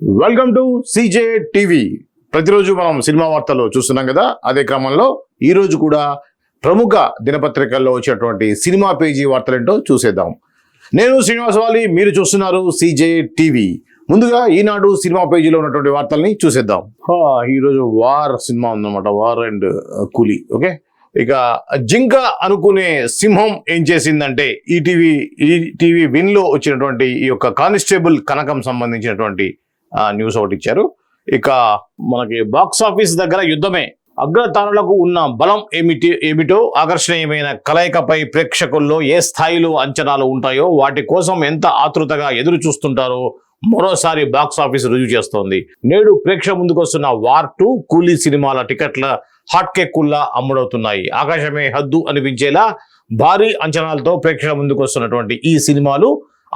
Welcome to CJ TV ప్రతిరోజు మనం cinema వార్తలు చూస్తున్నాం కదా అదే క్రమంలో ఈరోజు కూడా ప్రముఖ దినపత్రికల్లో వచ్చినటువంటి సినిమా పేజీ వార్తలేంటో చూసేద్దాం. నేను శ్రీనివాసవాలి మీరు చూస్తున్నారు సిజే టీవీ ముందుగా ఈనాడు సినిమా పేజీలో ఉన్నటువంటి వార్తల్ని చూసేద్దాం. ఈరోజు వార్ సినిమా ఉందన్నమాట వార్ అండ్ కూలీ ఓకే? ఇక జింక అనుకునే సింహం ఏం చేసిందంటే ఈటీవీ ఈటీవీ విన్లో వచ్చినటువంటి ఈ యొక్క కానిస్టేబుల్ కనకం సంబంధించినటువంటి న్యూస్ ఒకటి ఇచ్చారు. ఇక మనకి బాక్స్ ఆఫీస్ దగ్గర యుద్ధమే. అగ్రతానులకు ఉన్న బలం ఏమిటి ఏమిటో ఆకర్షణీయమైన కలయికపై ప్రేక్షకుల్లో ఏ స్థాయిలో అంచనాలు ఉంటాయో వాటి కోసం ఎంత ఆతృతగా ఎదురు చూస్తుంటారో మరోసారి బాక్స్ ఆఫీస్ రుజువు చేస్తోంది. నేడు ప్రేక్షకు ముందుకు వస్తున్న వార్ టూ కూలీ సినిమాల టికెట్ల హాట్ కేక్కుల్లా అమ్ముడవుతున్నాయి. ఆకాశమే హద్దు అనిపించేలా భారీ అంచనాలతో ప్రేక్షకుల ముందుకు వస్తున్నటువంటి ఈ సినిమాలు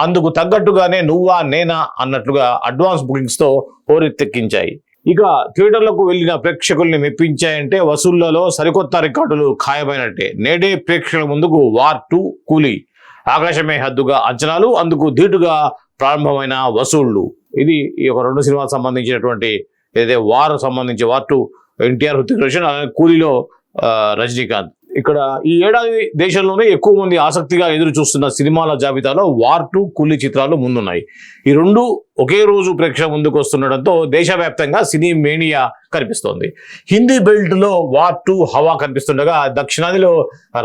అందుకు తగ్గట్టుగానే నువ్వా నేనా అన్నట్లుగా అడ్వాన్స్ బుకింగ్స్తో హోరెత్తెక్కించాయి. ఇక థియేటర్లకు వెళ్ళిన ప్రేక్షకుల్ని మెప్పించాయంటే వసూళ్ళలో సరికొత్త రికార్డులు ఖాయమైనట్టే. నేడే ప్రేక్షకుల ముందుకు వార్ టూ కూలీ. ఆకాశమే హద్దుగా అంచనాలు అందుకు ధీటుగా ప్రారంభమైన వసూళ్ళు. ఇది ఈ యొక్క రెండు సినిమాలకు సంబంధించినటువంటి ఏదైతే వార్ సంబంధించి వార్ టూ ఎన్టీఆర్ హృతిక్ రోషన్ అలాగే కూలీలో రజనీకాంత్. ఇక్కడ ఈ ఏడాది దేశంలోనే ఎక్కువ మంది ఆసక్తిగా ఎదురు చూస్తున్న సినిమాల జాబితాలో వార్ టూ కూలీ చిత్రాలు ముందున్నాయి. ఈ రెండు ఒకే రోజు ప్రేక్షక ముందుకు వస్తుండటంతో దేశవ్యాప్తంగా సినీ మేనియా కనిపిస్తోంది. హిందీ బెల్ట్లో వార్ టూ హవా కనిపిస్తుండగా దక్షిణాదిలో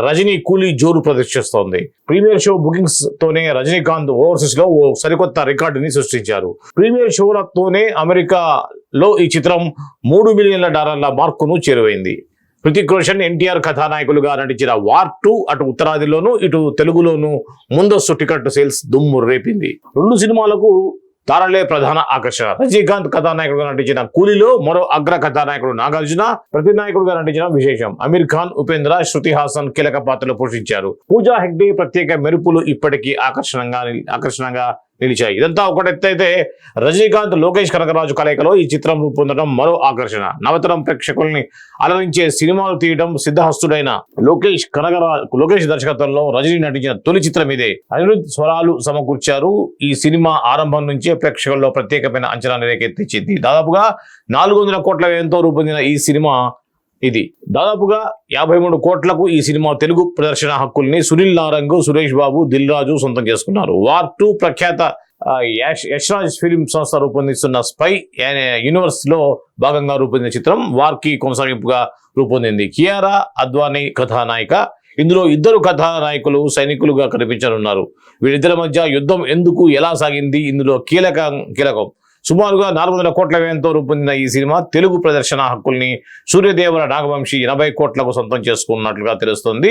రజనీ కూలీ జోరు ప్రదర్శిస్తోంది. ప్రీమియర్ షో బుకింగ్స్ తోనే రజనీకాంత్ ఓవర్సీస్లో ఓ సరికొత్త రికార్డుని సృష్టించారు. ప్రీమియర్ షోలతోనే అమెరికాలో ఈ చిత్రం మూడు మిలియన్ల డాలర్ల మార్కును చేరువైంది. హృతిక్ రోషన్ ఎన్టీఆర్ కథానాయకులుగా నటించిన వార్ టూ అటు ఉత్తరాదిలోను ఇటు తెలుగులోను ముందస్తు టికెట్ సేల్స్ దుమ్ము రేపింది. రెండు సినిమాలకు తారలే ప్రధాన ఆకర్షణ. రజనీకాంత్ కథానాయకుడుగా నటించిన కూలీలో మరో అగ్ర కథానాయకుడు నాగార్జున ప్రతినాయకుడుగా నటించిన విశేషం. అమీర్ ఖాన్ ఉపేంద్ర శృతి హాసన్ కీలక పాత్రలు పోషించారు. పూజా హెగ్డే ప్రత్యేక మెరుపులు ఇప్పటికీ ఆకర్షణంగా ఆకర్షణగా నిలిచాయి. ఇదంతా ఒకటెత్తైతే రజనీకాంత్ లోకేష్ కనకరాజు కలయికలో ఈ చిత్రం రూపొందడం మరో ఆకర్షణ. నవతరం ప్రేక్షకుల్ని అలరించే సినిమాలు తీయడం సిద్ధహస్తుడైన లోకేష్ కనకరాజు లోకేష్ దర్శకత్వంలో రజనీ నటించిన తొలి చిత్రం ఇదే. అనిరుద్ధ్ స్వరాలు సమకూర్చారు. ఈ సినిమా ఆరంభం నుంచే ప్రేక్షకుల్లో ప్రత్యేకమైన అంచనా రేకెత్తించింది. దాదాపుగా నాలుగు వందల కోట్ల వ్యయంతో రూపొందిన ఈ సినిమా ఇది. దాదాపుగా యాభై మూడు కోట్లకు ఈ సినిమా తెలుగు ప్రదర్శన హక్కుల్ని సునీల్ నారంగ్ సురేష్ బాబు దిల్ రాజు సొంతం చేసుకున్నారు. వార్ టూ ప్రఖ్యాత యష్ యశ్రాజ్ ఫిలిం సంస్థ రూపొందిస్తున్న స్పై యూనివర్స్లో భాగంగా రూపొందిన చిత్రం వార్కి కొనసాగింపుగా రూపొందింది. కియారా అద్వానీ కథానాయిక. ఇందులో ఇద్దరు కథానాయకులు సైనికులుగా కనిపించనున్నారు. వీరిద్దరి మధ్య యుద్ధం ఎందుకు ఎలా సాగింది? ఇందులో కీలక కీలకం. సుమారుగా నాలుగు వందల కోట్ల వ్యయంతో రూపొందిన ఈ సినిమా తెలుగు ప్రదర్శన హక్కుల్ని సూర్యదేవర నాగవంశి ఎనభై కోట్లకు సొంతం చేసుకున్నట్లుగా తెలుస్తుంది.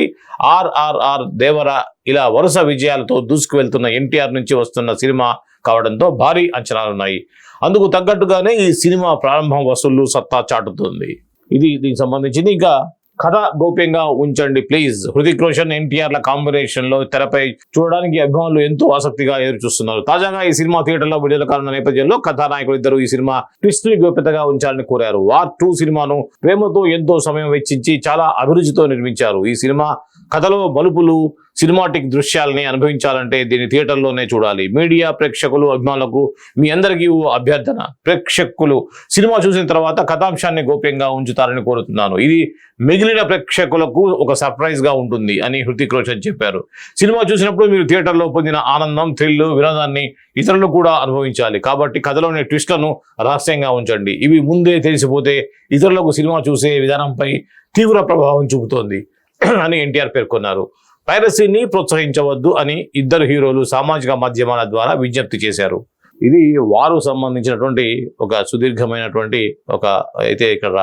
ఆర్ఆర్ఆర్ దేవర ఇలా వరుస విజయాలతో దూసుకు వెళ్తున్న ఎన్టీఆర్ నుంచి వస్తున్న సినిమా కావడంతో భారీ అంచనాలున్నాయి. అందుకు తగ్గట్టుగానే ఈ సినిమా ప్రారంభం వసూళ్ళు సత్తా చాటుతుంది. ఇది దీనికి సంబంధించింది. ఇంకా కథ గోప్యంగా ఉంచండి ప్లీజ్ హృతిక్ రోషన్ ఎన్టీఆర్ల కాంబినేషన్లో తెరపై చూడడానికి అభిమానులు ఎంతో ఆసక్తిగా ఎదురు చూస్తున్నారు తాజాగా ఈ సినిమా థియేటర్లో విడుదల కానున్న నేపథ్యంలో కథానాయకులు ఇద్దరు ఈ సినిమా ట్విస్ట్ని గోప్యతగా ఉంచాలని కోరారు. వార్ టూ సినిమాను ప్రేమతో ఎంతో సమయం వెచ్చించి చాలా అభిరుచితో నిర్మించారు. ఈ సినిమా కథలో బలుపులు సినిమాటిక్ దృశ్యాలని అనుభవించాలంటే దీన్ని థియేటర్లోనే చూడాలి. మీడియా ప్రేక్షకులు అభిమానులకు మీ అందరికీ అభ్యర్థన. ప్రేక్షకులు. సినిమా చూసిన తర్వాత కథాంశాన్ని గోప్యంగా ఉంచుతారని కోరుతున్నాను. ఇది మిగిలిన ప్రేక్షకులకు ఒక సర్ప్రైజ్గా ఉంటుంది అని హృతిక్ రోషన్ చెప్పారు. సినిమా చూసినప్పుడు మీరు థియేటర్లో పొందిన ఆనందం థ్రిల్ వినోదాన్ని ఇతరులు కూడా అనుభవించాలి. కాబట్టి కథలోని ట్విస్ట్లను రహస్యంగా ఉంచండి. ఇవి ముందే తెలిసిపోతే ఇతరులకు సినిమా చూసే విధానంపై తీవ్ర ప్రభావం చూపుతోంది. అని ఎన్టీఆర్ పేర్కొన్నారు. పైరసీని ప్రోత్సహించవద్దు అని ఇద్దరు హీరోలు సామాజిక మాధ్యమాల ద్వారా విజ్ఞప్తి చేశారు. ఇది వారు సంబంధించినటువంటి ఒక సుదీర్ఘమైనటువంటి ఒక అయితే ఇక్కడ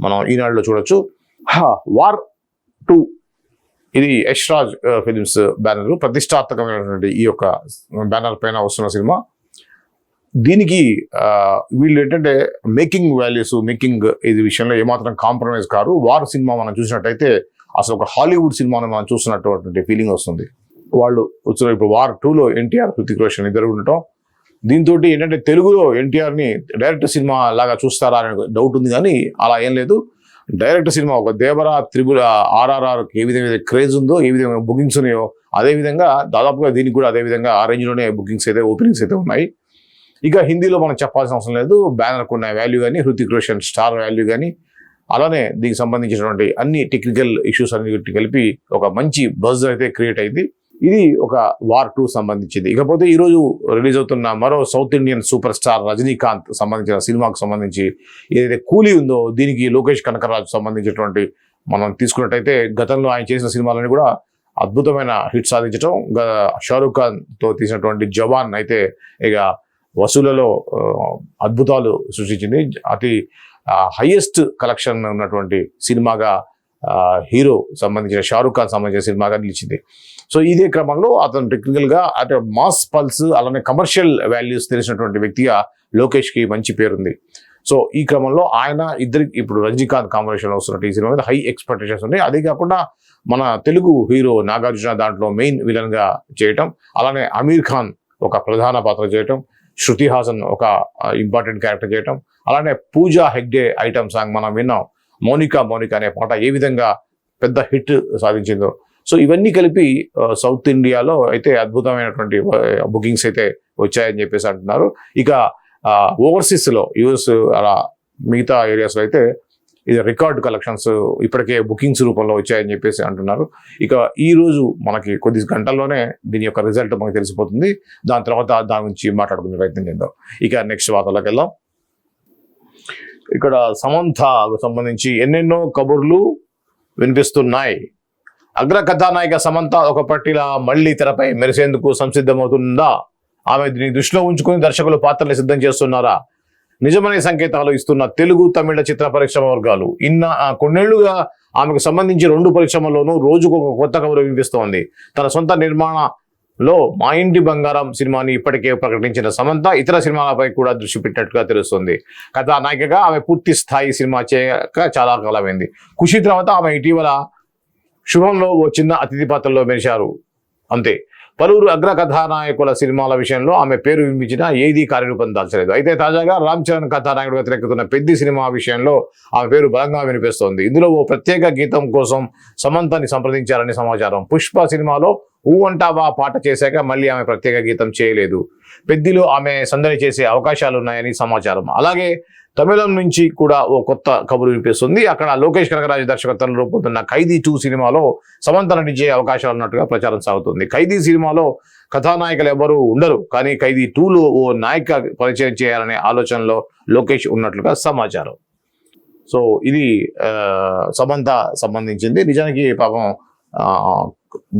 మనం ఈనాడులో చూడొచ్చు. War two. ఇది యష్రాజ్ ఫిలిమ్స్ బ్యానర్. ప్రతిష్టాత్మకమైనటువంటి ఈ యొక్క బ్యానర్ పైన వస్తున్న సినిమా. దీనికి వీళ్ళు ఏంటంటే మేకింగ్ వాల్యూస్ మేకింగ్ ఇది విషయంలో ఏమాత్రం కాంప్రమైజ్ కారు. వారు సినిమా మనం చూసినట్టయితే అసలు ఒక హాలీవుడ్ సినిమాను మనం చూస్తున్నటువంటి ఫీలింగ్ వస్తుంది. వాళ్ళు వచ్చిన ఇప్పుడు వార్ టూలో ఎన్టీఆర్ హృతిక్ రోషన్ ఇద్దరు ఉండటం. దీంతో ఏంటంటే తెలుగులో ఎన్టీఆర్ని డైరెక్ట్ సినిమా లాగా చూస్తారా అనే డౌట్ ఉంది కానీ అలా ఏం లేదు. డైరెక్ట్ సినిమా ఒక దేవరా త్రిపుల ఆర్ఆర్ఆర్ ఏ విధంగా క్రేజ్ ఉందో ఏ విధంగా బుకింగ్స్ ఉన్నాయో అదే విధంగా దాదాపుగా దీనికి కూడా అదే విధంగా ఆ రేంజ్లోనే బుకింగ్స్ అయితే ఓపెనింగ్స్ అయితే ఉన్నాయి. ఇక హిందీలో మనం చెప్పాల్సిన అవసరం లేదు. బ్యానర్కు ఉన్న వాల్యూ కానీ హృతిక్ రోషన్ స్టార్ వాల్యూ కానీ అలానే దీనికి సంబంధించినటువంటి అన్ని టెక్నికల్ ఇష్యూస్ అన్నిటి కలిపి ఒక మంచి బజ్ అయితే క్రియేట్ అయింది. ఇది ఒక వార్ టూ సంబంధించింది. ఇకపోతే ఈరోజు రిలీజ్ అవుతున్న మరో South Indian super star Rajinikanth సంబంధించిన సినిమాకు సంబంధించి ఏదైతే కూలీ ఉందో దీనికి లోకేష్ కనకరాజు సంబంధించినటువంటి మనం తీసుకున్నట్టయితే గతంలో ఆయన చేసిన సినిమాలని కూడా అద్భుతమైన హిట్ సాధించడం గ- షారూఖ్ ఖాన్తో తీసినటువంటి జవాన్ అయితే ఇక వసూలలో అద్భుతాలు సృష్టించింది. అతి హైయెస్ట్ కలెక్షన్ ఉన్నటువంటి సినిమాగా హీరో సంబంధించిన షారూఖ్ ఖాన్ సంబంధించిన సినిమాగా నిలిచింది. సో ఇదే క్రమంలో అతను టెక్నికల్గా అంటే మాస్ పల్స్ అలానే కమర్షియల్ వాల్యూస్ తెలిసినటువంటి వ్యక్తిగా లోకేష్కి మంచి పేరుంది. సో ఈ క్రమంలో ఆయన ఇద్దరికి ఇప్పుడు రజనీకాంత్ కాంబినేషన్ వస్తున్నట్టు ఈ సినిమా మీద హై ఎక్స్పెక్టేషన్స్ ఉన్నాయి. అదే కాకుండా మన తెలుగు హీరో నాగార్జున దాంట్లో మెయిన్ విలన్గా చేయటం అలానే అమీర్ ఖాన్ ఒక ప్రధాన పాత్ర చేయటం శృతి హాసన్ ఒక ఇంపార్టెంట్ క్యారెక్టర్ చేయటం. అలానే పూజా హెగ్డే ఐటమ్ సాంగ్ మనం విన్నాం. మోనికా మోనికా అనే పాట ఏ విధంగా పెద్ద హిట్ సాధించిందో. సో ఇవన్నీ కలిపి సౌత్ ఇండియాలో అయితే అద్భుతమైనటువంటి బుకింగ్స్ అయితే వచ్చాయని చెప్పేసి అంటున్నారు. ఇక ఓవర్సీస్లో యూఎస్ యుఎస్ అలా మిగతా ఏరియాస్లో అయితే ఇది రికార్డ్ కలెక్షన్స్ ఇప్పటికే బుకింగ్స్ రూపంలో వచ్చాయని చెప్పేసి అంటున్నారు. ఇక ఈ రోజు మనకి కొద్ది గంటల్లోనే దీని యొక్క రిజల్ట్ మనకు తెలిసిపోతుంది. దాని తర్వాత దాని గురించి మాట్లాడుకునే ప్రయత్నం చేద్దాం. ఇక నెక్స్ట్ వార్తలోకి వెళ్దాం. ఇక్కడ సమంతకు సంబంధించి ఎన్నెన్నో కబుర్లు వినిపిస్తున్నాయి. అగ్ర కథానాయిక సమంత ఒక పట్టిలా మళ్ళీ తెరపై మెరిసేందుకు సంసిద్ధమవుతుందా? ఆమె దీన్ని దృష్టిలో ఉంచుకుని దర్శకులు పాత్రలు సిద్ధం చేస్తున్నారా? నిజమనే సంకేతాలు ఇస్తున్న తెలుగు తమిళ చిత్ర పరిశ్రమ వర్గాలు. ఇన్న కొన్నేళ్ళుగా ఆమెకు సంబంధించి రెండు పరిశ్రమల్లోనూ రోజుకు ఒక కొత్త కబురు వినిపిస్తోంది. తన సొంత నిర్మాణలో మా ఇంటి బంగారం సినిమాని ఇప్పటికే ప్రకటించిన సమంత ఇతర సినిమాలపై కూడా దృష్టి పెట్టినట్టుగా తెలుస్తుంది. కథానాయికగా ఆమె పూర్తి స్థాయి సినిమా చేయక చాలా కాలమైంది. ఖుషి తర్వాత ఆమె ఇటీవల శుభంలో ఓ చిన్న అతిథి పాత్రలో మెరిశారు. అంతే. పలువురు అగ్ర కథానాయకుల సినిమాల విషయంలో ఆమె పేరు వినిపించినా ఏదీ కార్యరూపం దాల్చలేదు. అయితే తాజాగా రామ్ చరణ్ కథానాయకుడిగా తెరకెక్కుతున్న పెద్ది సినిమా విషయంలో ఆమె పేరు బలంగా వినిపిస్తోంది. ఇందులో ఓ ప్రత్యేక గీతం కోసం సమంతని సంప్రదించారని సమాచారం. పుష్ప సినిమాలో ఊ అంటావా పాట చేశాక మళ్ళీ ఆమె ప్రత్యేక గీతం చేయలేదు. పెద్దిలో ఆమె సందడి చేసే అవకాశాలు ఉన్నాయని సమాచారం. అలాగే తమిళం నుంచి కూడా ఓ కొత్త కబురు వినిపిస్తుంది. అక్కడ లోకేష్ కనకరాజు దర్శకత్వంలో రూపొందుతున్న ఖైదీ టూ సినిమాలో సమంత నటించే అవకాశాలు ఉన్నట్టుగా ప్రచారం సాగుతుంది. ఖైదీ సినిమాలో కథానాయకులు ఎవరు ఉండరు. కానీ ఖైదీ టూలో ఓ నాయిక పరిచయం చేయాలనే ఆలోచనలో లోకేష్ ఉన్నట్లుగా సమాచారం. సో ఇది సమంత సంబంధించింది. నిజానికి పాపం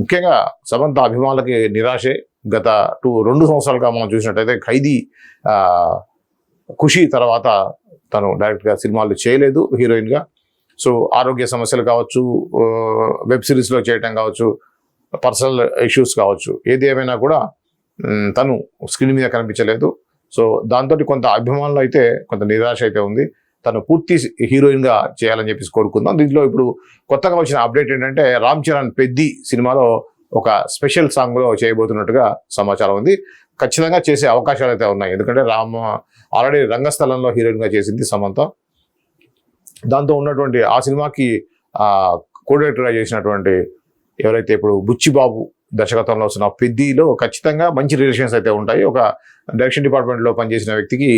ముఖ్యంగా సమంత అభిమానులకి నిరాశే. గత టూ రెండు సంవత్సరాలుగా మనం చూసినట్టయితే ఖైదీ ఖుషి తర్వాత తను డైరెక్ట్గా సినిమాలు చేయలేదు హీరోయిన్గా. సో ఆరోగ్య సమస్యలు కావచ్చు వెబ్ సిరీస్లో చేయటం కావచ్చు పర్సనల్ ఇష్యూస్ కావచ్చు ఏది ఏమైనా కూడా తను స్క్రీన్ మీద కనిపించలేదు. సో దాంతో కొంత అభిమానులు అయితే కొంత నిరాశ అయితే ఉంది. తను పూర్తి హీరోయిన్గా చేయాలని చెప్పేసి కోరుకుందాం. దీంట్లో ఇప్పుడు కొత్తగా వచ్చిన అప్డేట్ ఏంటంటే రామ్ చరణ్ పెద్ది సినిమాలో ఒక స్పెషల్ సాంగ్లో చేయబోతున్నట్టుగా సమాచారం ఉంది. ఖచ్చితంగా చేసే అవకాశాలు అయితే ఉన్నాయి. ఎందుకంటే రామ్ ఆల్రెడీ రంగస్థలంలో హీరోయిన్గా చేసింది సమంత. దాంతో ఉన్నటువంటి ఆ సినిమాకి కోడైరెక్టర్గా చేసినటువంటి ఎవరైతే ఇప్పుడు బుచ్చిబాబు దర్శకత్వంలో వస్తున్న పెద్దిలో ఖచ్చితంగా మంచి రిలేషన్స్ అయితే ఉంటాయి. ఒక డైరెక్షన్ డిపార్ట్మెంట్లో పనిచేసిన వ్యక్తికి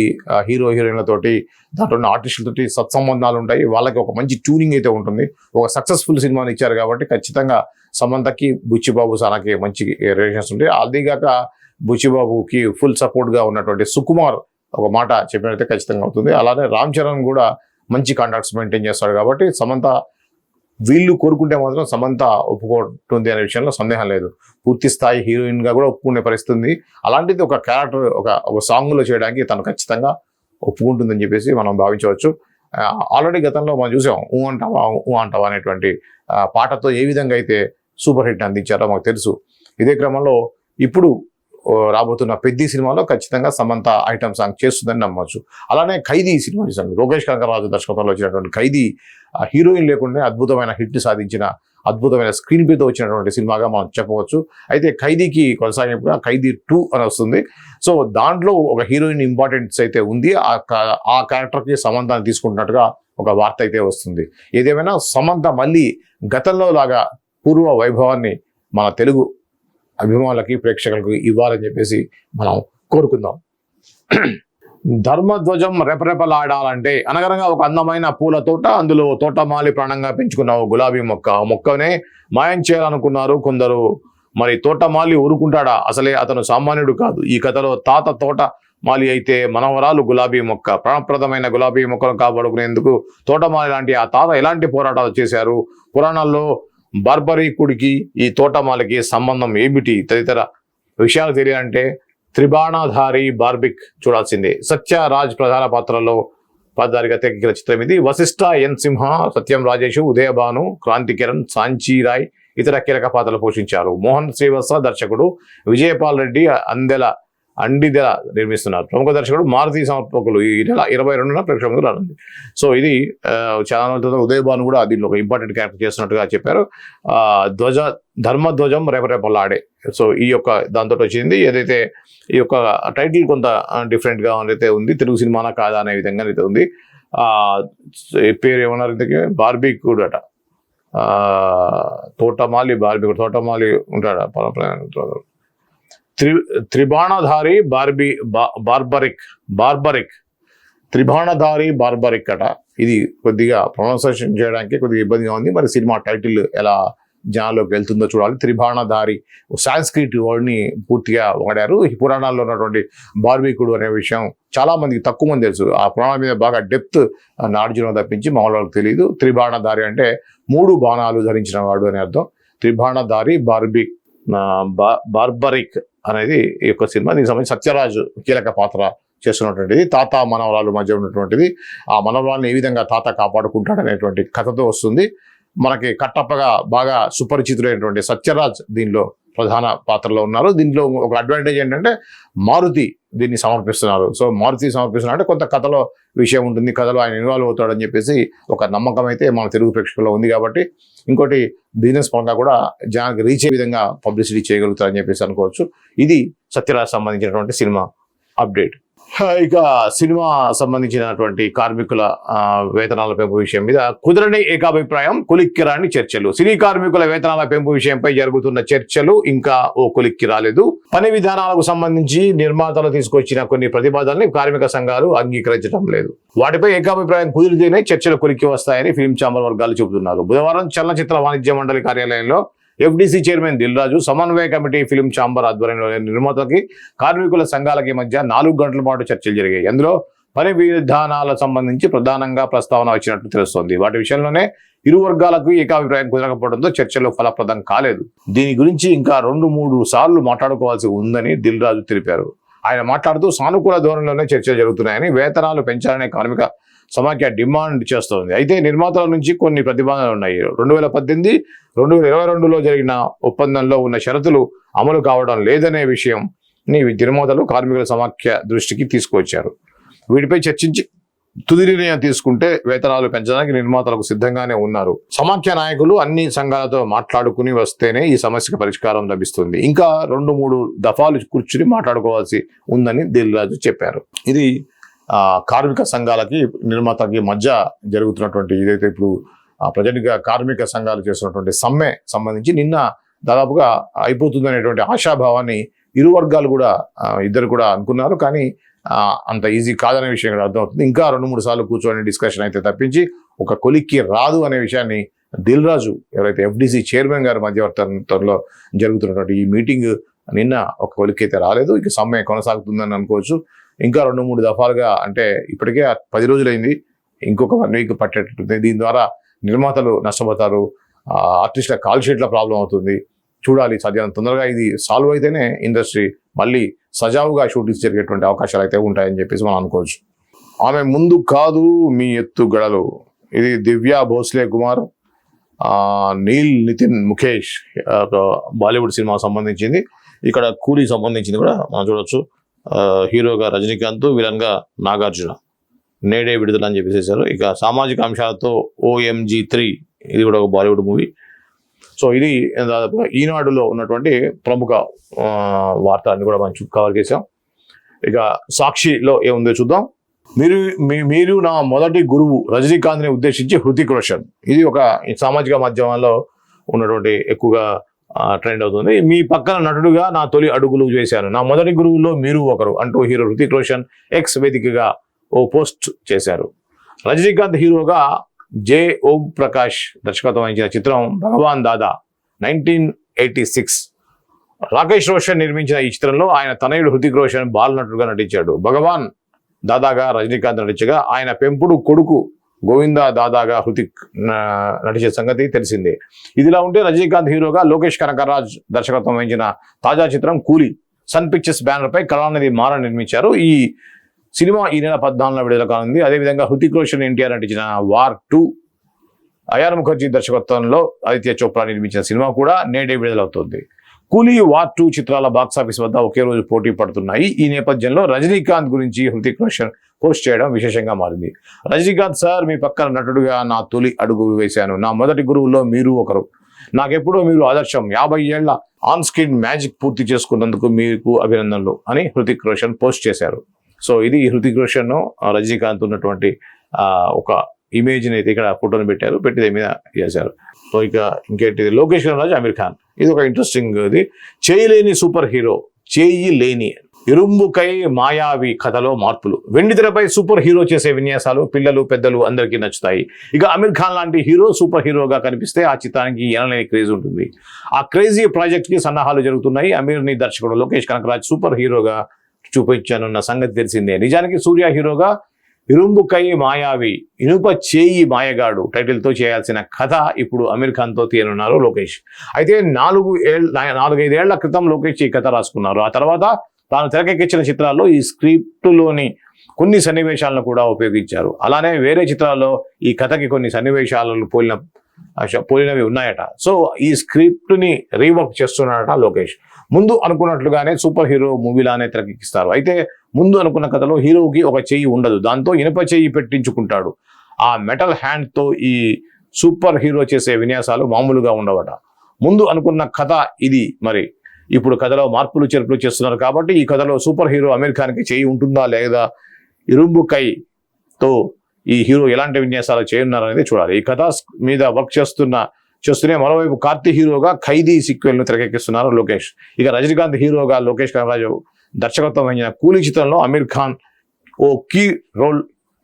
హీరో హీరోయిన్లతోటి దాంట్లో ఉన్న ఆర్టిస్టులతోటి సత్సంబంధాలు ఉంటాయి. వాళ్ళకి ఒక మంచి ట్యూనింగ్ అయితే ఉంటుంది. ఒక సక్సెస్ఫుల్ సినిమాని ఇచ్చారు కాబట్టి ఖచ్చితంగా సమంతకి బుచ్చిబాబు సానాకి మంచి రిలేషన్స్ ఉంటాయి. అదేగాక బుచ్చిబాబుకి ఫుల్ సపోర్ట్గా ఉన్నటువంటి సుకుమార్ ఒక మాట చెప్పినట్టే ఖచ్చితంగా అవుతుంది. అలానే రామ్ చరణ్ కూడా మంచి కాంటాక్ట్స్ మెయింటైన్ చేస్తాడు కాబట్టి సమంత వీళ్ళు కోరుకుంటే మాత్రం సమంత ఒప్పుకుంటుంది అనే విషయంలో సందేహం లేదు. పూర్తి స్థాయి హీరోయిన్గా కూడా ఒప్పుకునే పరిస్థితుంది అలాంటిది ఒక క్యారెక్టర్ ఒక ఒక సాంగ్లో చేయడానికి తను ఖచ్చితంగా ఒప్పుకుంటుందని చెప్పేసి మనం భావించవచ్చు. ఆల్రెడీ గతంలో మనం చూసాం ఊ అంటావా ఊ అంటావా అనేటువంటి పాటతో ఏ విధంగా అయితే సూపర్ హిట్ అందించారో మాకు తెలుసు. ఇదే క్రమంలో ఇప్పుడు రాబోతున్న పెద్ది సినిమాలో ఖచ్చితంగా సమంత ఐటమ్ సాంగ్ చేస్తుందని నమ్మవచ్చు అలానే ఖైదీ సినిమా చూసాను లోకేష్ కనకరాజు దర్శకత్వంలో వచ్చినటువంటి ఖైదీ హీరోయిన్ లేకుండా అద్భుతమైన హిట్ సాధించిన అద్భుతమైన స్క్రీన్ ప్లేతో వచ్చినటువంటి సినిమాగా మనం చెప్పవచ్చు. అయితే ఖైదీకి కొనసాగింపుగా ఖైదీ టూ అని వస్తుంది. సో దాంట్లో ఒక హీరోయిన్ ఇంపార్టెన్స్ అయితే ఉంది. ఆ ఆ క్యారెక్టర్కి సమంతాన్ని తీసుకుంటున్నట్టుగా ఒక వార్త అయితే వస్తుంది. ఏదేమైనా సమంత మళ్ళీ గతంలో లాగా పూర్వ వైభవాన్ని మన తెలుగు అభిమానులకి ప్రేక్షకులకు ఇవ్వాలని చెప్పేసి మనం కోరుకుందాం. ధర్మధ్వజం రెపరెపలాడాలంటే అనగనగా ఒక అందమైన పూల తోట అందులో తోటమాలి ప్రాణంగా పెంచుకున్న గులాబీ మొక్క. మొక్కనే మాయం చేయాలనుకున్నారు కొందరు. మరి తోటమాలి ఊరుకుంటాడా? అసలే అతను సామాన్యుడు కాదు. ఈ కథలో తాత తోట మాలి అయితే మనవరాలు గులాబీ మొక్క. ప్రాణప్రదమైన గులాబీ మొక్కను కాపాడుకునేందుకు తోటమాలి లాంటి ఆ తాత ఎలాంటి పోరాటాలు చేశారు? పురాణాల్లో బార్బరీకుడికి ఈ తోటమాలకి సంబంధం ఏమిటి? తదితర విషయాలు తెలియాలంటే త్రిబాణాధారి బార్బిక్ చూడాల్సిందే. సత్య రాజ్ ప్రధాన పాత్రలో పాత్రధారిగా తెగకిన చిత్రం ఇది. వశిష్ఠ ఎన్ సింహ సత్యం రాజేష్ ఉదయభాను క్రాంతి కిరణ్ సాంచీ రాయ్ ఇతర కీలక పాత్రలు పోషించారు. మోహన్ శ్రీవత్స దర్శకుడు విజయపాల్ రెడ్డి అందెల అండిదెల నిర్మిస్తున్నారు. ప్రముఖ దర్శకుడు మారుతి సమర్పకులు ఈ నెల ఇరవై రెండున ప్రేక్షకులకు రానుంది. సో ఇది చాలా రోజుల ఉదయభాను కూడా దీనిలో ఒక ఇంపార్టెంట్ క్యారెక్టర్ చేస్తున్నట్టుగా చెప్పారు. ధ్వజ ధర్మధ్వజం రేపరేపలాడే. సో ఈ యొక్క దాంతో వచ్చింది. ఏదైతే ఈ యొక్క టైటిల్ కొంత డిఫరెంట్గా అయితే ఉంది తెలుగు సినిమానా కాదా అనే విధంగా అయితే ఉంది పేరు ఏమన్నారు ఇంతకీ? బార్బీ కూడా అట. తోటమాలి బార్బీ తోటమాలి ఉంటాడు? పరమ త్రి త్రిబాణధారి బార్బీ బా- బార్బరిక్ బార్బరిక్. త్రిబాణధారి బార్బరిక్ అట. ఇది కొద్దిగా ప్రొనౌన్సేషన్ చేయడానికి కొద్దిగా ఇబ్బందిగా ఉంది. మరి సినిమా టైటిల్ ఎలా జనాల్లోకి వెళ్తుందో చూడాలి. త్రిబాణధారి సాంస్క్రిట్ వర్డ్ని పూర్తిగా వాడారు. ఈ పురాణాల్లో ఉన్నటువంటి బార్బీకుడు అనే విషయం చాలా మందికి తక్కువ మంది తెలుసు. ఆ పురాణం మీద బాగా డెప్త్ నార్జున తప్పించి మామూలు వాళ్ళకి తెలియదు త్రిబాణధారి అంటే మూడు బాణాలు ధరించిన వాడు అని అర్థం. త్రిబాణధారి బార్బీ బార్బరిక్. అనేది ఈ యొక్క సినిమా. దీనికి సంబంధించి సత్యరాజు కీలక పాత్ర చేస్తున్నటువంటిది. తాత మనవరాలు మధ్య ఉన్నటువంటిది. ఆ మనవరాలను ఏ విధంగా తాత కాపాడుకుంటాడు అనేటువంటి కథతో వస్తుంది. మనకి కట్టప్పగా బాగా సుపరిచితులైనటువంటి సత్యరాజ్ దీనిలో ప్రధాన పాత్రలో ఉన్నారు. దీంట్లో ఒక అడ్వాంటేజ్ ఏంటంటే మారుతి దీన్ని సమర్పిస్తున్నారు. సో మారుతి సమర్పిస్తున్నారు అంటే కొంత కథలో విషయం ఉంటుంది. కథలో ఆయన ఇన్వాల్వ్ అవుతాడని చెప్పేసి ఒక నమ్మకం అయితే మన తెలుగు ప్రేక్షకుల్లో ఉంది కాబట్టి ఇంకోటి బిజినెస్ పరంగా కూడా జనానికి రీచ్ అయ్యే విధంగా పబ్లిసిటీ చేయగలుగుతారని చెప్పేసి అనుకోవచ్చు. ఇది సత్యరాజ్ సంబంధించినటువంటి సినిమా అప్డేట్ ఇక సినిమా సంబంధించినటువంటి కార్మికుల వేతనాల పెంపు విషయం మీద కుదరని ఏకాభిప్రాయం కొలిక్కిరాని చర్చలు. సినీ కార్మికుల వేతనాల పెంపు విషయంపై జరుగుతున్న చర్చలు ఇంకా ఓ కులిక్కి రాలేదు. పని విధానాలకు సంబంధించి నిర్మాతలు తీసుకొచ్చిన కొన్ని ప్రతిపాదనల్ని కార్మిక సంఘాలు అంగీకరించడం లేదు. వాటిపై ఏకాభిప్రాయం కుదిరితేనే చర్చలు కొలిక్కి వస్తాయని ఫిల్మ్ ఛాంబర్ వర్గాలు చెబుతున్నారు. బుధవారం చలనచిత్ర వాణిజ్య మండలి కార్యాలయంలో ఎఫ్డీసీ చైర్మన్ దిల్ రాజు సమన్వయ కమిటీ ఫిలిం ఛాంబర్ ఆధ్వర్యంలో నిర్మాతలకి కార్మికుల సంఘాలకి మధ్య నాలుగు గంటల పాటు చర్చలు జరిగాయి. అందులో పని విధానాల సంబంధించి ప్రధానంగా ప్రస్తావన వచ్చినట్లు తెలుస్తోంది. వాటి విషయంలోనే ఇరు వర్గాలకు ఏకాభిప్రాయం కుదరకపోవడంతో చర్చలు ఫలప్రదం కాలేదు. దీని గురించి ఇంకా రెండు మూడు సార్లు మాట్లాడుకోవాల్సి ఉందని దిల్ రాజు తెలిపారు. ఆయన మాట్లాడుతూ సానుకూల ధోరణిలోనే చర్చలు జరుగుతున్నాయని వేతనాలు పెంచాలనే కార్మిక సమాఖ్య డిమాండ్ చేస్తోంది. అయితే నిర్మాతల నుంచి కొన్ని ప్రతిపాదనలు ఉన్నాయి. రెండు వేల పద్దెనిమిది రెండు వేల ఇరవై రెండులో జరిగిన ఒప్పందంలో ఉన్న షరతులు అమలు కావడం లేదనే విషయం ని నిర్మాతలు కార్మికుల సమాఖ్య దృష్టికి తీసుకువచ్చారు. వీటిపై చర్చించి తుది నిర్ణయం తీసుకుంటే వేతనాలు పెంచడానికి నిర్మాతలకు సిద్ధంగానే ఉన్నారు. సమాఖ్య నాయకులు అన్ని సంఘాలతో మాట్లాడుకుని వస్తేనే ఈ సమస్యకు పరిష్కారం లభిస్తుంది. ఇంకా రెండు మూడు దఫాలు కూర్చుని మాట్లాడుకోవాల్సి ఉందని దిల్రాజు చెప్పారు. ఇది కార్మిక సంఘాలకి నిర్మాతకి మధ్య జరుగుతున్నటువంటి ఏదైతే ఇప్పుడు ప్రజెంట్గా కార్మిక సంఘాలు చేస్తున్నటువంటి సమ్మె సంబంధించి నిన్న దాదాపుగా అయిపోతుంది అనేటువంటి ఆశాభావాన్ని ఇరు వర్గాలు కూడా ఇద్దరు కూడా అనుకున్నారు. కానీ అంత ఈజీ కాదనే విషయం కూడా అర్థమవుతుంది. ఇంకా రెండు మూడు సార్లు కూర్చొని డిస్కషన్ అయితే తప్పించి ఒక కొలిక్కి రాదు అనే విషయాన్ని దిల్ రాజు ఎవరైతే ఎఫ్డిసి చైర్మన్ గారి మధ్యవర్తంలో జరుగుతున్నటువంటి ఈ మీటింగ్ నిన్న ఒక కొలిక్కి అయితే రాలేదు. ఇక సమ్మె కొనసాగుతుందని అనుకోవచ్చు. ఇంకా రెండు మూడు దఫాలుగా అంటే ఇప్పటికే పది రోజులైంది. ఇంకొక వన్ వీక్ పట్టేటట్టుంది దీని ద్వారా నిర్మాతలు నష్టపోతారు. ఆర్టిస్టుల కాల్ షీట్ల ప్రాబ్లం అవుతుంది. చూడాలి సాధ్యం తొందరగా ఇది సాల్వ్ అయితేనే ఇండస్ట్రీ మళ్ళీ సజావుగా షూటింగ్స్ జరిగేటువంటి అవకాశాలు అయితే ఉంటాయని చెప్పేసి మనం అనుకోవచ్చు. ఆమె ముందు కాదు మీ ఎత్తు గడలు. ఇది దివ్య భోస్లే కుమార్ నీల్ నితిన్ ముఖేష్ బాలీవుడ్ సినిమా సంబంధించింది. ఇక్కడ కూలీ సంబంధించింది కూడా మనం చూడొచ్చు. హీరోగా రజనీకాంత్ విలన్గా నాగార్జున. నేడే విడుదల అని చెప్పేసేసారు ఇక సామాజిక అంశాలతో ఓఎంజీ త్రీ ఇది కూడా ఒక బాలీవుడ్ మూవీ. సో ఇది దాదాపుగా ఈనాడులో ఉన్నటువంటి ప్రముఖ వార్త అన్ని కూడా మనం కవర్ చేసాం ఇక సాక్షిలో ఏముందో చూద్దాం. మీరు మీ- మీరు నా మొదటి గురువు రజనీకాంత్ని ఉద్దేశించి హృతిక్ రోషన్. ఇది ఒక సామాజిక మాధ్యమాల్లో ఉన్నటువంటి ఎక్కువగా ట్రెండ్ అవుతుంది. మీ పక్కన నటుడుగా నా తొలి అడుగులు చేశాను నా మొదటి గురువులో మీరు ఒకరు అంటూ హీరో హృతిక్ రోషన్ ఎక్స్ వేదికగా ఓ పోస్ట్ చేశారు. రజనీకాంత్ హీరోగా జే ఓం ప్రకాష్ దర్శకత్వం వహించిన చిత్రం Bhagwan Dada nineteen eighty six. Rakesh Roshan నిర్మించిన ఈ చిత్రంలో ఆయన తనయుడు హృతిక్ రోషన్ బాల నటుడుగా నటించాడు. భగవాన్ దాదాగా రజనీకాంత్ నటించగా ఆయన పెంపుడు కొడుకు గోవిందా దాదాగా హృతిక్ నటించే సంగతి తెలిసిందే. ఇదిలా ఉంటే రజనీకాంత్ హీరోగా లోకేష్ కనకరాజ్ దర్శకత్వం వహించిన తాజా చిత్రం కూలీ సన్ పిక్చర్స్ బ్యానర్ పై కళానిధి మార నిర్మించారు. ఈ సినిమా ఈ నెల పద్నాలుగున విడుదల కానుంది. అదేవిధంగా హృతిక్ రోషన్ ఎన్టీఆర్ నటించిన వార్ టూ అయాన్ ముఖర్జీ దర్శకత్వంలో ఆదిత్య చోప్రా నిర్మించిన సినిమా కూడా నేడే విడుదలవుతోంది. కూలీ వార్ టూ చిత్రాల బాక్సాఫీస్ వద్ద ఒకే రోజు పోటీ పడుతున్నాయి. ఈ నేపథ్యంలో రజనీకాంత్ గురించి హృతిక్ రోషన్ పోస్ట్ చేయడం విశేషంగా మారింది. రజనీకాంత్ సార్ మీ పక్కన నటుడుగా నా తొలి అడుగు వేశాను. నా మొదటి గురువులో మీరు ఒకరు. నాకెప్పుడూ మీరు ఆదర్శం. యాభై ఏళ్ళ ఆన్ స్క్రీన్ మ్యాజిక్ పూర్తి చేసుకున్నందుకు మీకు అభినందనలు అని హృతిక్ రోషన్ పోస్ట్ చేశారు. సో ఇది హృతిక్ రోషన్ రజనీకాంత్ ఉన్నటువంటి ఒక ఇమేజ్ని అయితే ఇక్కడ ఫోటోని పెట్టారు. పెట్టి దీని మీద చేశారు. సో ఇక ఇంకేంటిది? లోకేష్ రాజు అమీర్ ఖాన్. ఇది ఒక ఇంట్రెస్టింగ్ ఇది చేయలేని సూపర్ హీరో చేయి లేని ఇరుంబుకై మాయావి కథలో మార్పులు. వెండితెరపై సూపర్ హీరో చేసే విన్యాసాలు పిల్లలు పెద్దలు అందరికీ నచ్చుతాయి. ఇక అమీర్ ఖాన్ లాంటి హీరో సూపర్ హీరోగా కనిపిస్తే ఆ చిత్రానికి ఎనలేని క్రేజ్ ఉంటుంది. ఆ క్రేజీ ప్రాజెక్ట్కి సన్నాహాలు జరుగుతున్నాయి. అమీర్ని దర్శకుడు లోకేష్ కనకరాజ్ సూపర్ హీరోగా చూపించానున్న సంగతి తెలిసిందే. నిజానికి సూర్య హీరోగా ఇరుంబుకై మాయావి ఇనుప చేయి మాయగాడు టైటిల్తో చేయాల్సిన కథ ఇప్పుడు అమీర్ ఖాన్తో తీయనున్నారు లోకేష్. అయితే నాలుగు ఏళ్ళ నాలుగైదేళ్ళ క్రితం లోకేష్ ఈ కథ రాసుకున్నారు. ఆ తర్వాత తాను తెరకెక్కించిన చిత్రాల్లో ఈ స్క్రిప్టులోని కొన్ని సన్నివేశాలను కూడా ఉపయోగించారు. అలానే వేరే చిత్రాల్లో ఈ కథకి కొన్ని సన్నివేశాలను పోలిన పోలినవి ఉన్నాయట. సో ఈ స్క్రిప్ట్ని రీవర్క్ చేస్తున్నాడట లోకేష్. ముందు అనుకున్నట్లుగానే సూపర్ హీరో మూవీలానే తెరకెక్కిస్తారు. అయితే ముందు అనుకున్న కథలో హీరోకి ఒక చెయ్యి ఉండదు. దాంతో ఇనుప చెయ్యి పెట్టించుకుంటాడు. ఆ మెటల్ హ్యాండ్తో ఈ సూపర్ హీరో చేసే విన్యాసాలు మామూలుగా ఉండవట. ముందు అనుకున్న కథ ఇది మరి. ఇప్పుడు కథలో మార్పులు చేర్పులు చేస్తున్నారు కాబట్టి ఈ కథలో సూపర్ హీరో అమీర్ ఖాన్కి చేయి ఉంటుందా లేదా? ఇరుంబు కైతో ఈ హీరో ఎలాంటి విన్యాసాలు చేయనున్నారు అనేది చూడాలి. ఈ కథ మీద వర్క్ చేస్తున్న చేస్తూనే మరోవైపు కార్తీ హీరోగా ఖైదీ సిక్వెల్ను తెరకెక్కిస్తున్నారు లోకేష్. ఇక రజనీకాంత్ హీరోగా లోకేష్ కనరాజు దర్శకత్వం వహించిన కూలీ చిత్రంలో అమీర్ ఖాన్ ఓ కీ రోల్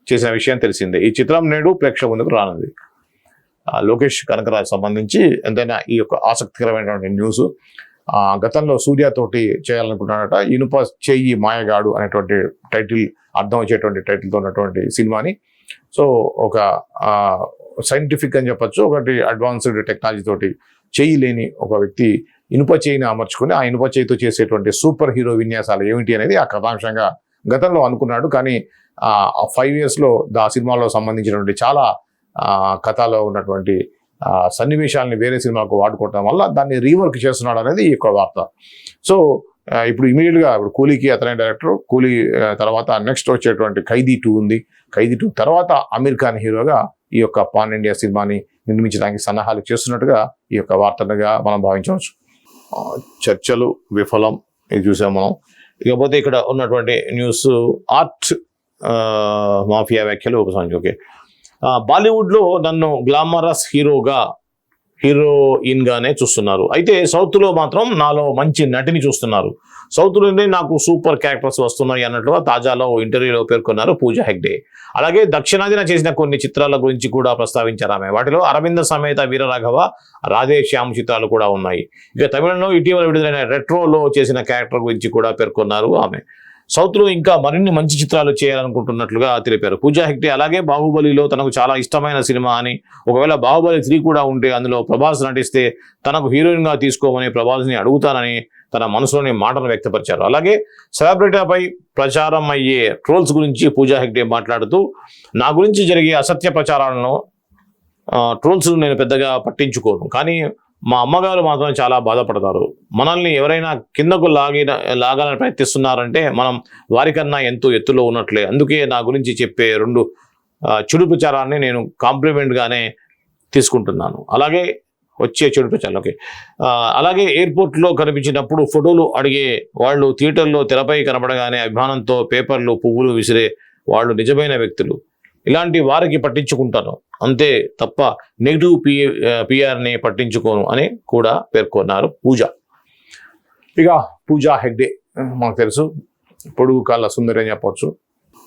చేసిన విషయం తెలిసిందే. ఈ చిత్రం నేడు ప్రేక్షక ముందుకు రానుంది. లోకేష్ కనకరాజు సంబంధించి ఎంతైనా ఈ యొక్క ఆసక్తికరమైనటువంటి న్యూస్. గతంలో సూర్యతోటి చేయాలనుకున్నాడట ఇనుప చెయ్యి మాయగాడు అనేటువంటి టైటిల్ అర్థం వచ్చేటువంటి టైటిల్తో ఉన్నటువంటి సినిమాని. సో ఒక సైంటిఫిక్ అని చెప్పొచ్చు ఒకటి అడ్వాన్స్డ్ టెక్నాలజీ తోటి చెయ్యి లేని ఒక వ్యక్తి ఇనుప చేయిని అమర్చుకుని ఆ ఇనుప చేయితో చేసేటువంటి సూపర్ హీరో విన్యాసాలు ఏమిటి అనేది ఆ కథాంశంగా గతంలో అనుకున్నాడు. కానీ ఆ ఫైవ్ ఇయర్స్లో ఆ సినిమాలో సంబంధించినటువంటి చాలా కథలో ఉన్నటువంటి సన్నివేశాలని వేరే సినిమాకు వాడుకోవటం వల్ల దాన్ని రీవర్క్ చేస్తున్నాడు అనేది ఈ యొక్క వార్త. సో ఇప్పుడు ఇమీడియట్గా ఇప్పుడు కూలీకి అతనే డైరెక్టర్ కూలీ తర్వాత నెక్స్ట్ వచ్చేటువంటి ఖైదీ టూ ఉంది. ఖైదీ టూ తర్వాత అమీర్ ఖాన్ హీరోగా ఈ యొక్క పాన్ ఇండియా సినిమాని నిర్మించడానికి సన్నాహాలు చేస్తున్నట్టుగా ఈ యొక్క వార్తలుగా మనం భావించవచ్చు. చర్చలు విఫలం ఇది చూసాం మనం. ఇకపోతే ఇక్కడ ఉన్నటువంటి న్యూస్ ఆర్ట్ మాఫియా వ్యాఖ్యలు ఉపసంహరించి ఓకే. బాలీవుడ్లో నన్ను గ్లామరస్ హీరోగా హీరోయిన్గానే చూస్తున్నారు. అయితే సౌత్లో మాత్రం నాలో మంచి నటిని చూస్తున్నారు. సౌత్లోనే నాకు సూపర్ క్యారెక్టర్స్ వస్తున్నాయి అన్నట్లుగా తాజాలో ఇంటర్వ్యూలో పేర్కొన్నారు పూజా హెగ్డే. అలాగే దక్షిణాదిన చేసిన కొన్ని చిత్రాల గురించి కూడా ప్రస్తావించారు ఆమె. వాటిలో అరవింద సమేత వీరరాఘవ రాధే శ్యామ్ చిత్రాలు కూడా ఉన్నాయి. ఇక తమిళంలో ఇటీవల విడుదలైన రెట్రోలో చేసిన క్యారెక్టర్ గురించి కూడా పేర్కొన్నారు ఆమె. సౌత్లో ఇంకా మరిన్ని మంచి చిత్రాలు చేయాలనుకుంటున్నట్లుగా తెలిపారు. పూజా హెగ్డే అలాగే బాహుబలిలో తనకు చాలా ఇష్టమైన సినిమా అని ఒకవేళ బాహుబలి త్రీ కూడా ఉంటే అందులో ప్రభాస్ నటిస్తే తనకు హీరోయిన్గా తీసుకోమని ప్రభాస్ని అడుగుతానని తన మనసులోని మాటను వ్యక్తపరిచారు. అలాగే సెలబ్రిటీపై ప్రచారం అయ్యే ట్రోల్స్ గురించి పూజా హెగ్డే మాట్లాడుతూ నా గురించి జరిగే అసత్య ప్రచారాలను ట్రోల్స్ నేను పెద్దగా పట్టించుకోను. కానీ మా అమ్మగారు మాత్రం చాలా బాధపడతారు. మనల్ని ఎవరైనా కిందకు లాగిన లాగాలని ప్రయత్నిస్తున్నారంటే మనం వారికన్నా ఎంతో ఎత్తులో ఉన్నట్లే. అందుకే నా గురించి చెప్పే రెండు చెడు ప్రచారాన్ని నేను కాంప్లిమెంట్గానే తీసుకుంటున్నాను. అలాగే వచ్చే చెడు ప్రచారాలు ఓకే. అలాగే ఎయిర్పోర్ట్లో కనిపించినప్పుడు ఫోటోలు అడిగే వాళ్ళు థియేటర్లో తెరపై కనబడగానే అభిమానంతో పేపర్లు పువ్వులు విసిరే వాళ్ళు నిజమైన వ్యక్తులు. ఇలాంటి వారికి పట్టించుకుంటాను. అంతే తప్ప నెగిటివ్ పి పిఆర్ని పట్టించుకోను అని కూడా పేర్కొన్నారు పూజ. ఇక పూజా హెగ్డే మాకు తెలుసు. పొడుగు కాళ్ళ సుందరి అని చెప్పవచ్చు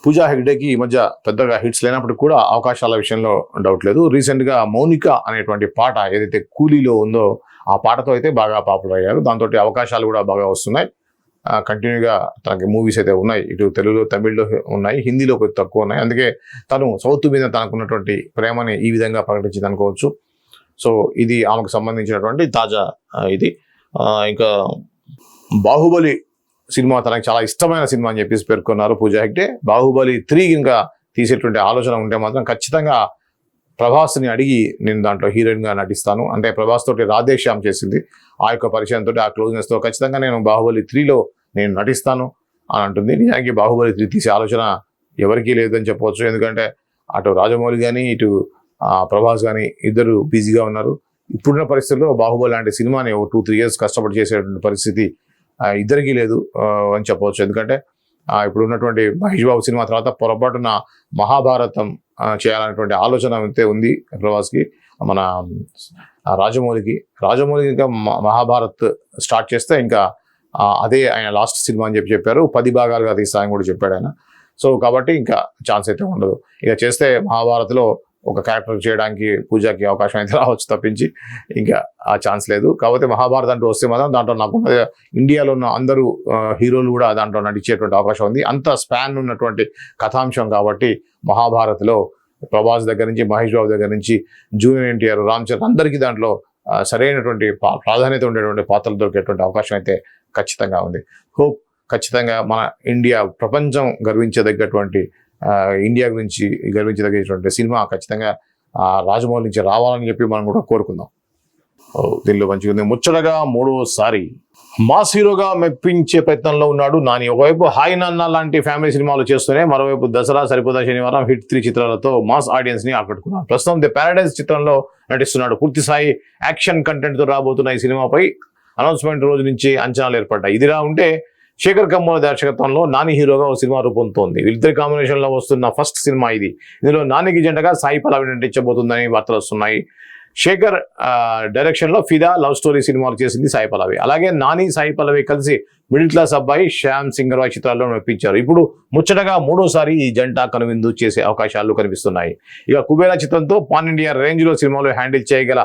పూజా హెగ్డేకి ఈ మధ్య పెద్దగా హిట్స్ లేనప్పటికీ కూడా అవకాశాల విషయంలో డౌట్ లేదు. రీసెంట్గా మౌనిక అనేటువంటి పాట ఏదైతే కూలీలో ఉందో ఆ పాటతో అయితే బాగా పాపులర్ అయ్యారు. దాంతో అవకాశాలు కూడా బాగా వస్తున్నాయి. కంటిన్యూగా తనకి మూవీస్ అయితే ఉన్నాయి. ఇటు తెలుగులో తమిళ్ళో ఉన్నాయి. హిందీలో కొద్ది తక్కువ ఉన్నాయి. అందుకే తను సౌత్ మీద తనకున్నటువంటి ప్రేమని ఈ విధంగా ప్రకటించింది అనుకోవచ్చు. సో ఇది ఆమెకు సంబంధించినటువంటి తాజా ఇది. ఇంకా బాహుబలి సినిమా తనకు చాలా ఇష్టమైన సినిమా అని చెప్పేసి పేర్కొన్నారు పూజా హెగ్డే. బాహుబలి త్రీ ఇంకా తీసేటువంటి ఆలోచన ఉంటే మాత్రం ఖచ్చితంగా ప్రభాస్ని అడిగి నేను దాంట్లో హీరోయిన్గా నటిస్తాను. అంటే ప్రభాస్ తోటి రాధేశ్యామ్ చేసింది. ఆ యొక్క పరిచయంతో ఆ క్లోజ్నెస్తో ఖచ్చితంగా నేను బాహుబలి త్రీలో నేను నటిస్తాను అని అంటుంది. నిజానికి బాహుబలి త్రీ తీసే ఆలోచన ఎవరికీ లేదని చెప్పవచ్చు. ఎందుకంటే అటు రాజమౌళి కానీ ఇటు ప్రభాస్ కానీ ఇద్దరు బిజీగా ఉన్నారు. ఇప్పుడున్న పరిస్థితుల్లో బాహుబలి లాంటి సినిమాని ఒక టూ త్రీ ఇయర్స్ కష్టపడి చేసేటువంటి పరిస్థితి ఇద్దరికీ లేదు అని చెప్పవచ్చు. ఎందుకంటే ఇప్పుడు ఉన్నటువంటి మహేష్ బాబు సినిమా తర్వాత పొరపాటున మహాభారతం చేయాలనేటువంటి ఆలోచన అయితే ఉంది ప్రభాస్కి మన రాజమౌళికి. రాజమౌళికి రాజమౌళి ఇంకా మహాభారత్ స్టార్ట్ చేస్తే ఇంకా అదే ఆయన లాస్ట్ సినిమా అని చెప్పి చెప్పారు. పది భాగాలుగా తీస్తాయని కూడా చెప్పాడు ఆయన. సో కాబట్టి ఇంకా ఛాన్స్ అయితే ఉండదు. ఇక చేస్తే మహాభారత్లో ఒక క్యారెక్టర్ చేయడానికి పూజకి అవకాశం అయితే రావచ్చు తప్పించి ఇంకా ఆ ఛాన్స్ లేదు. కాకపోతే మహాభారత్ అంటూ వస్తే మాత్రం దాంట్లో నాకు ఇండియాలో ఉన్న అందరూ హీరోలు కూడా దాంట్లో నటించేటువంటి అవకాశం ఉంది. అంత స్పాన్ ఉన్నటువంటి కథాంశం కాబట్టి మహాభారత్లో ప్రభాస్ దగ్గర నుంచి మహేష్ బాబు దగ్గర నుంచి జూనియర్ ఎన్టీఆర్ రామ్ చరణ్ అందరికీ దాంట్లో సరైనటువంటి పా- ప్రాధాన్యత ఉండేటువంటి పాత్రలు దొరికేటువంటి అవకాశం అయితే ఖచ్చితంగా ఉంది. హోప్ ఖచ్చితంగా మన ఇండియా ప్రపంచం గర్వించదగ్గటువంటి ఇండియా గురించి గర్వించదగ్గటువంటి సినిమా ఖచ్చితంగా రాజమౌళి నుంచి రావాలని చెప్పి మనం కూడా కోరుకుందాం. దీనిలో మంచిగా ఉంది. ముచ్చటగా మూడోసారి మాస్ హీరోగా మెప్పించే ప్రయత్నంలో ఉన్నాడు నాని. ఒకవైపు హాయ్ నాన్న లాంటి ఫ్యామిలీ సినిమాలు చేస్తూనే మరోవైపు దసరా సరిపోదా శనివారం హిట్ త్రీ చిత్రాలతో మాస్ ఆడియన్స్ని ఆకట్టుకున్నాడు. ప్రస్తుతం ది పారాడైజ్ చిత్రంలో నటిస్తున్నాడు. పూర్తి స్థాయి యాక్షన్ కంటెంట్తో రాబోతున్న ఈ సినిమాపై అనౌన్స్మెంట్ రోజు నుంచి అంచనాలు ఏర్పడ్డాయి. ఇదిలా ఉంటే శేఖర్ కమ్మల దర్శకత్వంలో నాని హీరోగా ఒక సినిమా రూపొందుతోంది. వీళ్ళిద్దరి కాంబినేషన్లో వస్తున్న ఫస్ట్ సినిమా ఇది. ఇందులో నానికి జంటగా సాయి పల్లవి నటించబోతుందని వార్తలు వస్తున్నాయి. శేఖర్ డైరెక్షన్లో ఫిదా లవ్ స్టోరీ సినిమాలు చేసింది సాయి పల్లవి అలాగే నాని సాయి పల్లవి కలిసి మిడిల్ క్లాస్ అబ్బాయి శ్యామ్ సింగర్వాయ్ చిత్రాల్లో నడిపించారు ఇప్పుడు ముచ్చటగా మూడోసారి ఈ జంట కనువిందు చేసే అవకాశాలు కనిపిస్తున్నాయి. ఇక కుబేరా చిత్రంతో పాన్ ఇండియా రేంజ్లో సినిమాలు హ్యాండిల్ చేయగల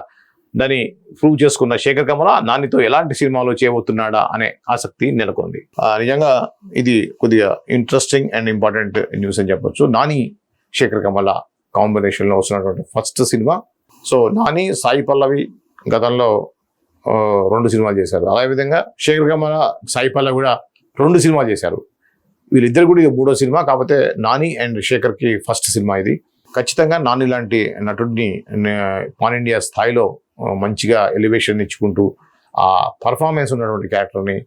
దాన్ని ప్రూవ్ చేసుకున్న శేఖర్ కమల నానితో ఎలాంటి సినిమాలు చేయబోతున్నాడా అనే ఆసక్తి నెలకొంది. నిజంగా ఇది కొద్దిగా ఇంట్రెస్టింగ్ అండ్ ఇంపార్టెంట్ న్యూస్ అని చెప్పొచ్చు. నాని శేఖర్ కమల కాంబినేషన్లో వస్తున్నటువంటి first cinema. So Nani Sai Pallavi గతంలో రెండు సినిమాలు చేశారు. అదేవిధంగా శేఖర్ కమల సాయి పల్లవి కూడా రెండు సినిమాలు చేశారు. వీళ్ళిద్దరు కూడా ఇది మూడో సినిమా. కాకపోతే నాని అండ్ శేఖర్కి ఫస్ట్ సినిమా ఇది. ఖచ్చితంగా నాని ఇలాంటి నటుడిని పాన్ ఇండియా స్థాయిలో మంచిగా ఎలివేషన్ ఇచ్చుకుంటూ ఆ పర్ఫార్మెన్స్ ఉన్నటువంటి క్యారెక్టర్ని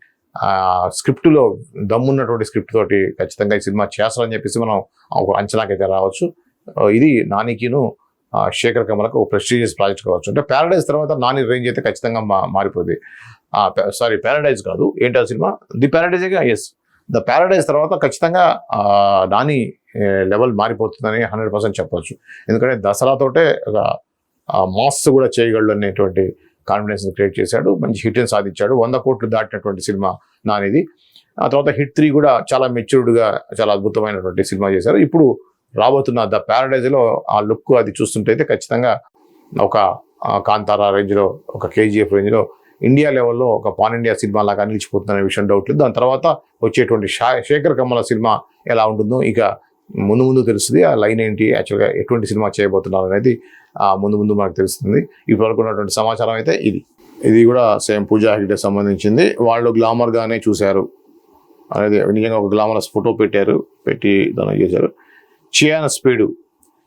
స్క్రిప్ట్లో దమ్మున్నటువంటి స్క్రిప్ట్ తోటి ఖచ్చితంగా ఈ సినిమా చేస్తారని చెప్పేసి మనం ఒక అంచనాకైతే రావచ్చు. ఇది నానికిను శేఖర్ కమలకు ఒక ప్రెస్టీజియస్ ప్రాజెక్ట్ కావచ్చు. అంటే ప్యారడైజ్ తర్వాత నాని రేంజ్ అయితే ఖచ్చితంగా మా సారీ ప్యారడైజ్ కాదు ఏంటి ఆ సినిమా? ది ప్యారడైజేగా ఎస్ ద ప్యారడైజ్ తర్వాత ఖచ్చితంగా నాని లెవెల్ మారిపోతుందని హండ్రెడ్ పర్సెంట్ చెప్పొచ్చు. ఎందుకంటే దసరాతోటే ఒక మాస్ కూడా చేయగలడు అనేటువంటి కాన్ఫిడెన్స్ క్రియేట్ చేశాడు. మంచి హిట్ని సాధించాడు. వంద కోట్లు దాటినటువంటి సినిమా నానిది. ఆ తర్వాత హిట్ త్రీ కూడా చాలా మెచ్యూర్డ్గా చాలా అద్భుతమైనటువంటి సినిమా చేశారు. ఇప్పుడు రాబోతున్న ద ప్యారడైజ్లో ఆ లుక్ అది చూస్తుంటే అయితే ఖచ్చితంగా ఒక కాంతారా రేంజ్లో ఒక కేజీఎఫ్ రేంజ్లో ఇండియా లెవెల్లో ఒక పాన్ ఇండియా సినిమా లాగా నిలిచిపోతుందనే విషయం డౌట్ లేదు. దాని తర్వాత వచ్చేటువంటి షా- శేఖర్ కమల సినిమా ఎలా ఉంటుందో ఇక ముందు ముందు తెలుస్తుంది. ఆ లైన్ ఏంటి? యాక్చువల్గా ఎటువంటి సినిమా చేయబోతున్నారు అనేది ముందు ముందు మనకు తెలుస్తుంది. ఇప్పటివరకు ఉన్నటువంటి సమాచారం అయితే ఇది. ఇది కూడా సేమ్ పూజా హెగ్డే సంబంధించింది. వాళ్ళు గ్లామర్గానే చూశారు. అనేది నిజంగా ఒక గ్లామరస్ ఫోటో పెట్టారు. పెట్టి దాన్ని చేశారు. చియాన స్పీడు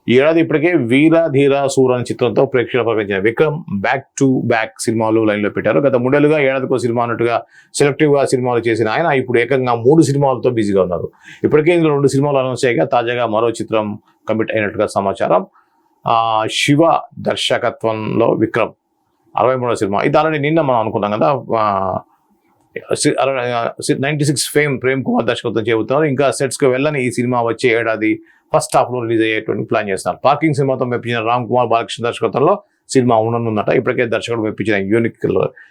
ఈ ఏడాది ఇప్పటికే వీరా ధీరా సూర్ అనే చిత్రంతో ప్రేక్షకులు ప్రకటించిన విక్రమ్ బ్యాక్ టు బ్యాక్ సినిమాలు లైన్లో పెట్టారు. గత మూడేళ్ళుగా ఏడాదికో సినిమా అన్నట్టుగా సెలెక్టివ్గా సినిమాలు చేసిన ఆయన ఇప్పుడు ఏకంగా మూడు సినిమాలతో బిజీగా ఉన్నారు. ఇప్పటికే ఇందులో రెండు సినిమాలు అనౌన్స్ చేయగా తాజాగా మరో చిత్రం కమిట్ అయినట్టుగా సమాచారం. శివ దర్శకత్వంలో విక్రమ్ అరవై మూడో సినిమా. ఇది ఆల్రెడీ నిన్న మనం అనుకున్నాం కదా ninety six fame Prem Kumar దర్శకత్వం చెబుతున్నారు ఇంకా సెట్స్కి వెళ్ళని ఈ సినిమా వచ్చే ఏడాది ఫస్ట్ హాఫ్లో రిలీజ్ అయ్యేటువంటి ప్లాన్ చేస్తున్నారు. పార్కింగ్ సినిమాతో మెప్పించిన రామ్ కుమార్ బాలకృష్ణ దర్శకత్వంలో సినిమా ఉండనుందట. ఇప్పటికే దర్శకుడు మెప్పించిన యూనిక్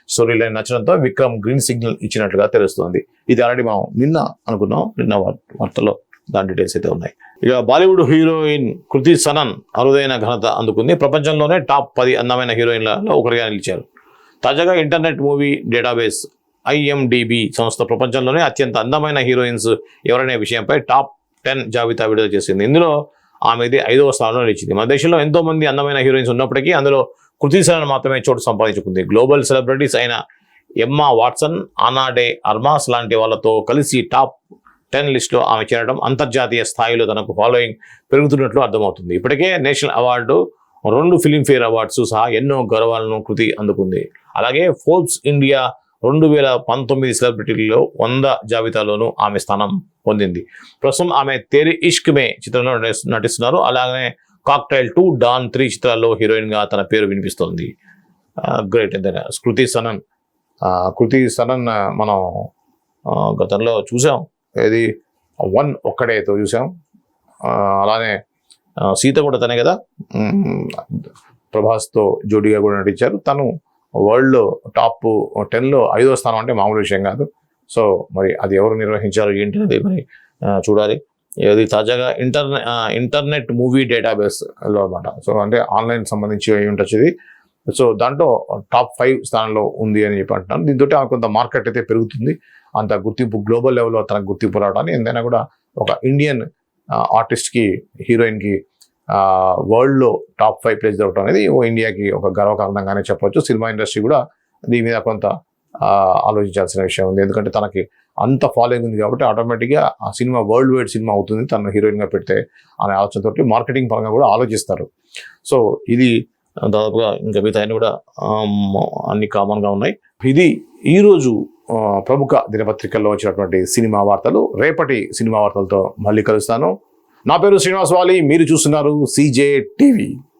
స్టోరీ లైన్ నచ్చడంతో విక్రమ్ గ్రీన్ సిగ్నల్ ఇచ్చినట్లుగా తెలుస్తుంది. ఇది ఆల్రెడీ మనం నిన్న అనుకున్నాం. నిన్న వార్- వార్తలో దాని డీటెయిల్స్ అయితే ఉన్నాయి. ఇక బాలీవుడ్ హీరోయిన్ కృతి సనన్ అరుదైన ఘనత అందుకుంది. ప్రపంచంలోనే టాప్ పది అందమైన హీరోయిన్లలో ఒకరిగా నిలిచారు. తాజాగా ఇంటర్నెట్ మూవీ డేటాబేస్ ఐఎండిబి సంస్థ ప్రపంచంలోనే అత్యంత అందమైన హీరోయిన్స్ ఎవరనే విషయంపై టాప్ టెన్ జాబితా విడుదల చేసింది. ఇందులో ఆమెది ఐదవ స్థానంలో నిలిచింది. మన దేశంలో ఎంతో మంది అందమైన హీరోయిన్స్ ఉన్నప్పటికీ అందులో కృతి మాత్రమే చోటు సంపాదించుకుంది. గ్లోబల్ సెలబ్రిటీస్ అయిన ఎమ్మా వాట్సన్ ఆనాడే అర్మాస్ లాంటి వాళ్ళతో కలిసి టాప్ టెన్ లిస్ట్లో ఆమె చేరడం అంతర్జాతీయ స్థాయిలో తనకు ఫాలోయింగ్ పెరుగుతున్నట్లు అర్థమవుతుంది. ఇప్పటికే నేషనల్ అవార్డు రెండు ఫిలింఫేర్ అవార్డ్స్ సహా ఎన్నో గౌరవాలను కృతి అందుకుంది. అలాగే ఫోర్బ్స్ ఇండియా రెండు వేల పంతొమ్మిది సెలబ్రిటీలలో వంద జాబితాలోనూ ఆమె స్థానం పొందింది. ప్రస్తుతం ఆమె తేరి ఇష్క్ మే చిత్రంలో నటిస్తున్నారు. అలాగే కాక్టైల్ టూ డాన్ త్రీ చిత్రాల్లో హీరోయిన్గా తన పేరు వినిపిస్తోంది. గ్రేట్ ఎంతైనా. కృతి సనన్. కృతి సనన్ మనం గతంలో చూసాం. ఏది? వన్ ఒక్కడేతో చూసాం. అలానే సీత కూడా తనే కదా. ప్రభాస్తో జోడీగా కూడా నటించారు. తను వరల్డ్లో టాప్ టెన్లో ఐదో స్థానం అంటే మామూలు విషయం కాదు. సో మరి అది ఎవరు నిర్వహించారు ఏంటి అనేది మరి చూడాలి. ఇది తాజాగా ఇంటర్నెట్ ఇంటర్నెట్ మూవీ డేటాబేస్లో అనమాట సో అంటే ఆన్లైన్ సంబంధించి అయి ఉండొచ్చు ఇది. సో దాంట్లో టాప్ ఫైవ్ స్థానంలో ఉంది అని చెప్పి అంటున్నాను దీంతో కొంత మార్కెట్ అయితే పెరుగుతుంది. అంత గుర్తింపు గ్లోబల్ లెవెల్లో తనకు గుర్తింపు రావడానికి ఎంతైనా కూడా ఒక ఇండియన్ ఆర్టిస్ట్కి హీరోయిన్కి వరల్డ్లో టాప్ ఫైవ్ ప్లేస్ దొరకడం అనేది ఓ ఇండియాకి ఒక గర్వకారణంగానే చెప్పవచ్చు. సినిమా ఇండస్ట్రీ కూడా దీని మీద కొంత ఆలోచించాల్సిన విషయం ఉంది. ఎందుకంటే తనకి అంత ఫాలోయింగ్ ఉంది కాబట్టి ఆటోమేటిక్గా ఆ సినిమా వరల్డ్ వైడ్ సినిమా అవుతుంది. తను హీరోయిన్గా పెడితే అనే ఆలోచనతోటి మార్కెటింగ్ పరంగా కూడా ఆలోచిస్తారు. సో ఇది దాదాపుగా ఇంకా మిగతా అన్ని కూడా అన్ని కామన్గా ఉన్నాయి. ఇది ఈరోజు ప్రముఖ దినపత్రికల్లో వచ్చినటువంటి సినిమా వార్తలు. రేపటి సినిమా వార్తలతో మళ్ళీ కలుస్తాను. నా పేరు శ్రీనివాస్ వాలి మీరు చూస్తున్నారు సీజే టీవీ